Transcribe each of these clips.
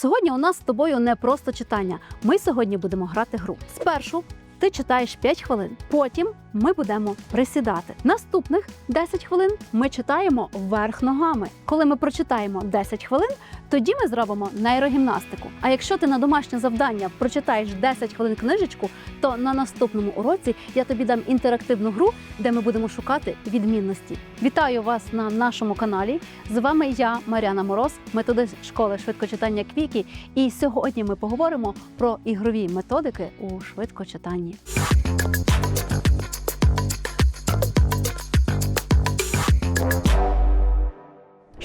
Сьогодні у нас з тобою не просто читання. Ми сьогодні будемо грати гру. Спершу ти читаєш 5 хвилин, потім ми будемо присідати. Наступних 10 хвилин ми читаємо вверх ногами. Коли ми прочитаємо 10 хвилин, тоді ми зробимо нейрогімнастику. А якщо ти на домашнє завдання прочитаєш 10 хвилин книжечку, то на наступному уроці я тобі дам інтерактивну гру, де ми будемо шукати відмінності. Вітаю вас на нашому каналі. З вами я, Мар'яна Мороз, методист школи швидкочитання Квікі. І сьогодні ми поговоримо про ігрові методики у швидкочитанні.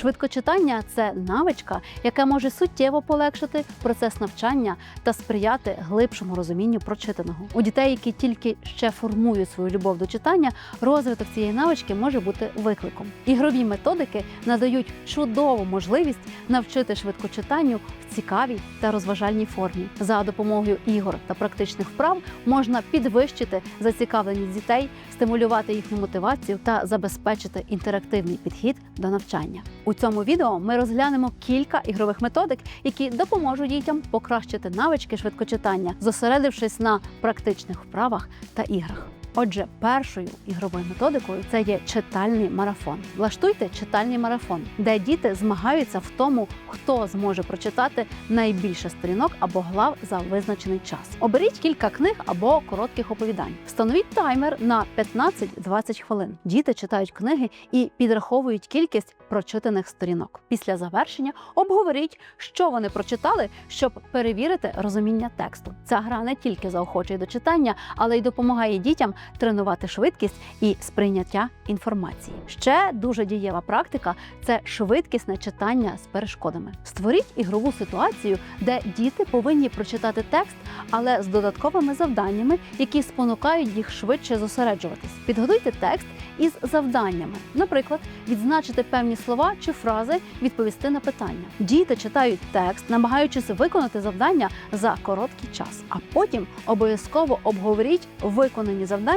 Швидкочитання це навичка, яка може суттєво полегшити процес навчання та сприяти глибшому розумінню прочитаного. У дітей, які тільки ще формують свою любов до читання, розвиток цієї навички може бути викликом. Ігрові методики надають чудову можливість навчити швидкочитанню в цікавій та розважальній формі. За допомогою ігор та практичних вправ можна підвищити зацікавленість дітей, стимулювати їхню мотивацію та забезпечити інтерактивний підхід до навчання. У цьому відео ми розглянемо кілька ігрових методик, які допоможуть дітям покращити навички швидкочитання, зосередившись на практичних вправах та іграх. Отже, першою ігровою методикою це є читальний марафон. Влаштуйте читальний марафон, де діти змагаються в тому, хто зможе прочитати найбільше сторінок або глав за визначений час. Оберіть кілька книг або коротких оповідань. Встановіть таймер на 15-20 хвилин. Діти читають книги і підраховують кількість прочитаних сторінок. Після завершення обговоріть, що вони прочитали, щоб перевірити розуміння тексту. Ця гра не тільки заохочує до читання, але й допомагає дітям тренувати швидкість і сприйняття інформації. Ще дуже дієва практика це швидкісне читання з перешкодами. Створіть ігрову ситуацію, де діти повинні прочитати текст, але з додатковими завданнями, які спонукають їх швидше зосереджуватись. Підготуйте текст із завданнями, наприклад, відзначити певні слова чи фрази, відповісти на питання. Діти читають текст, намагаючись виконати завдання за короткий час, а потім обов'язково обговоріть виконані завдання.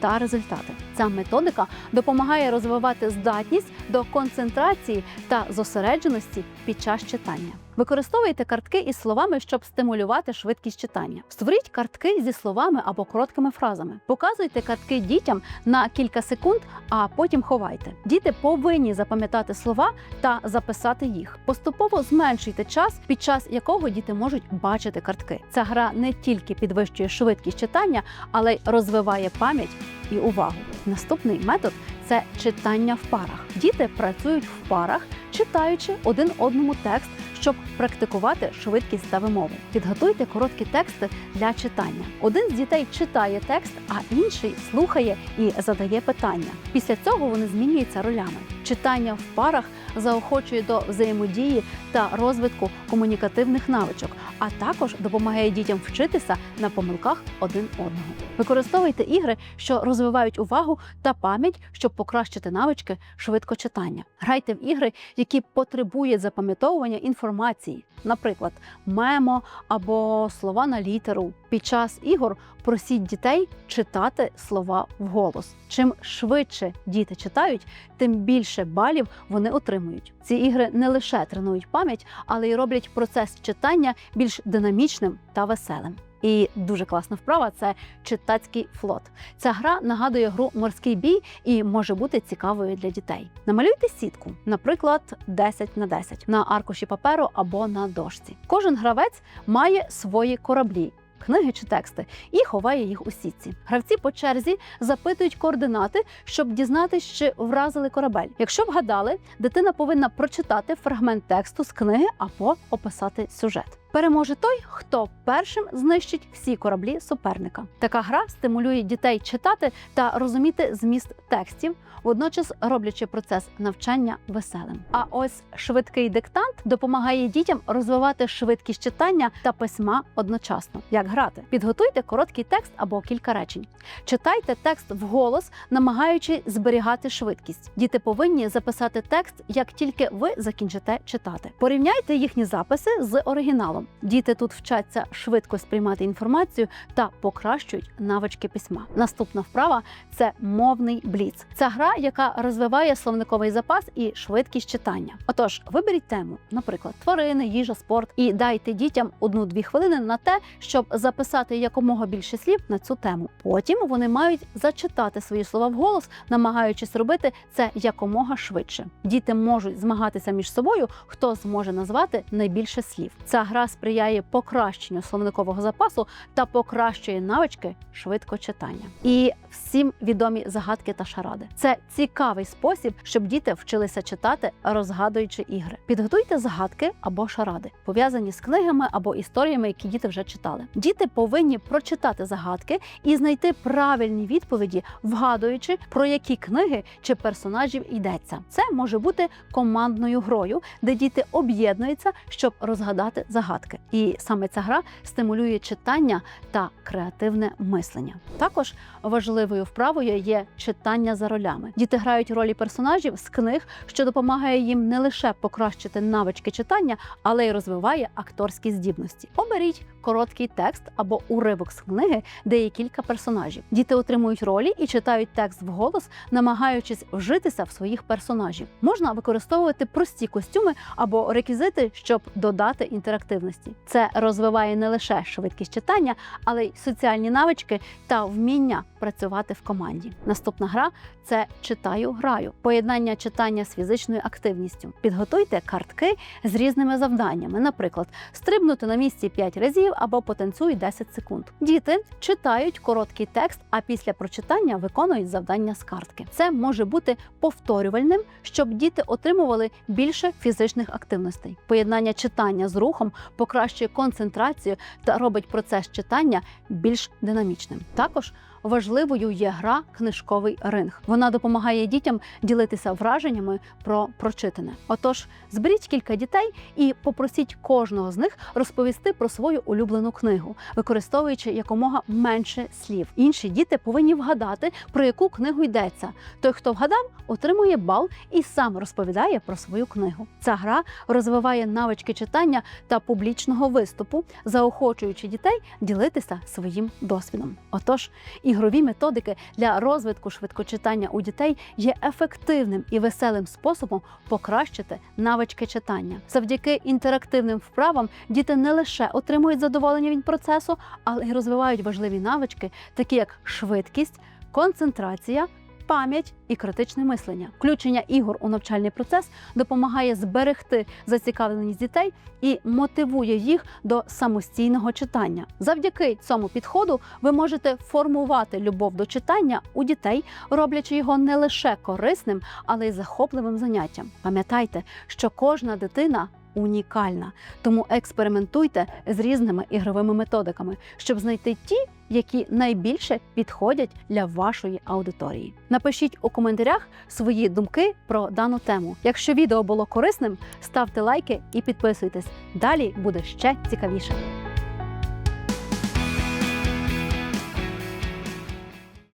Та результати ця методика допомагає розвивати здатність до концентрації та зосередженості під час читання. Використовуйте картки із словами, щоб стимулювати швидкість читання. Створіть картки зі словами або короткими фразами. Показуйте картки дітям на кілька секунд, а потім ховайте. Діти повинні запам'ятати слова та записати їх. Поступово зменшуйте час, під час якого діти можуть бачити картки. Ця гра не тільки підвищує швидкість читання, але й розвиває пам'ять і увагу. Наступний метод це читання в парах. Діти працюють в парах, читаючи один одному текст щоб практикувати швидкість та вимову. Підготуйте короткі тексти для читання. Один з дітей читає текст, а інший слухає і задає питання. Після цього вони змінюються ролями. Читання в парах заохочує до взаємодії та розвитку комунікативних навичок, а також допомагає дітям вчитися на помилках один одного. Використовуйте ігри, що розвивають увагу та пам'ять, щоб покращити навички швидкочитання. Грайте в ігри, які потребують запам'ятовування інформації, наприклад, мемо або слова на літеру. Під час ігор просіть дітей читати слова вголос. Чим швидше діти читають, тим більше балів вони отримують. Ці ігри не лише тренують пам'ять, але й роблять процес читання більш динамічним та веселим. І дуже класна вправа це читацький флот. Ця гра нагадує гру морський бій і може бути цікавою для дітей. Намалюйте сітку, наприклад, 10 на 10 на аркуші паперу або на дошці. Кожен гравець має свої кораблі. Книги чи тексти і ховає їх у сітці. Гравці по черзі запитують координати, щоб дізнатися, чи вразили корабель. Якщо вгадали, дитина повинна прочитати фрагмент тексту з книги або описати сюжет. Переможе той, хто першим знищить всі кораблі суперника. Така гра стимулює дітей читати та розуміти зміст текстів, водночас роблячи процес навчання веселим. А ось швидкий диктант допомагає дітям розвивати швидкість читання та письма одночасно. Як грати? Підготуйте короткий текст або кілька речень. Читайте текст вголос, намагаючи зберігати швидкість. Діти повинні записати текст, як тільки ви закінчите читати. Порівняйте їхні записи з оригіналом. Діти тут вчаться швидко сприймати інформацію та покращують навички письма. Наступна вправа це мовний бліц. Це гра, яка розвиває словниковий запас і швидкість читання. Отож, виберіть тему, наприклад, тварини, їжа, спорт, і дайте дітям одну-дві хвилини на те, щоб записати якомога більше слів на цю тему. Потім вони мають зачитати свої слова вголос, намагаючись робити це якомога швидше. Діти можуть змагатися між собою, хто зможе назвати найбільше слів. Ця гра сприяє покращенню словникового запасу та покращує навички швидкочитання. І всім відомі загадки та шаради. Це цікавий спосіб, щоб діти вчилися читати, розгадуючи ігри. Підготуйте загадки або шаради, пов'язані з книгами або історіями, які діти вже читали. Діти повинні прочитати загадки і знайти правильні відповіді, вгадуючи, про які книги чи персонажів йдеться. Це може бути командною грою, де діти об'єднуються, щоб розгадати загадки. І саме ця гра стимулює читання та креативне мислення. Також важливою вправою є читання за ролями. Діти грають ролі персонажів з книг, що допомагає їм не лише покращити навички читання, але й розвиває акторські здібності. Оберіть короткий текст або уривок з книги, де є кілька персонажів. Діти отримують ролі і читають текст вголос, намагаючись вжитися в своїх персонажів. Можна використовувати прості костюми або реквізити, щоб додати інтерактивності. Це розвиває не лише швидкість читання, але й соціальні навички та вміння працювати в команді. Наступна гра це читаю, граю. Поєднання читання з фізичною активністю. Підготуйте картки з різними завданнями, наприклад, стрибнути на місці 5 разів або потанцюй 10 секунд. Діти читають короткий текст, а після прочитання виконують завдання з картки. Це може бути повторювальним, щоб діти отримували більше фізичних активностей. Поєднання читання з рухом покращує концентрацію та робить процес читання більш динамічним. Також важливою є гра книжковий ринг. Вона допомагає дітям ділитися враженнями про прочитане. Отож, зберіть кілька дітей і попросіть кожного з них розповісти про свою улюблену книгу, використовуючи якомога менше слів. Інші діти повинні вгадати, про яку книгу йдеться. Той, хто вгадав, отримує бал і сам розповідає про свою книгу. Ця гра розвиває навички читання та публічного виступу, заохочуючи дітей ділитися своїм досвідом. Отож, ігрові методики для розвитку швидкочитання у дітей є ефективним і веселим способом покращити навички читання. Завдяки інтерактивним вправам діти не лише отримують задоволення від процесу, але й розвивають важливі навички, такі як швидкість, концентрація. Пам'ять і критичне мислення, включення ігор у навчальний процес допомагає зберегти зацікавленість дітей і мотивує їх до самостійного читання. Завдяки цьому підходу ви можете формувати любов до читання у дітей, роблячи його не лише корисним, але й захопливим заняттям. Пам'ятайте, що кожна дитина. Унікальна, тому експериментуйте з різними ігровими методиками, щоб знайти ті, які найбільше підходять для вашої аудиторії. Напишіть у коментарях свої думки про дану тему. Якщо відео було корисним, ставте лайки і підписуйтесь. Далі буде ще цікавіше.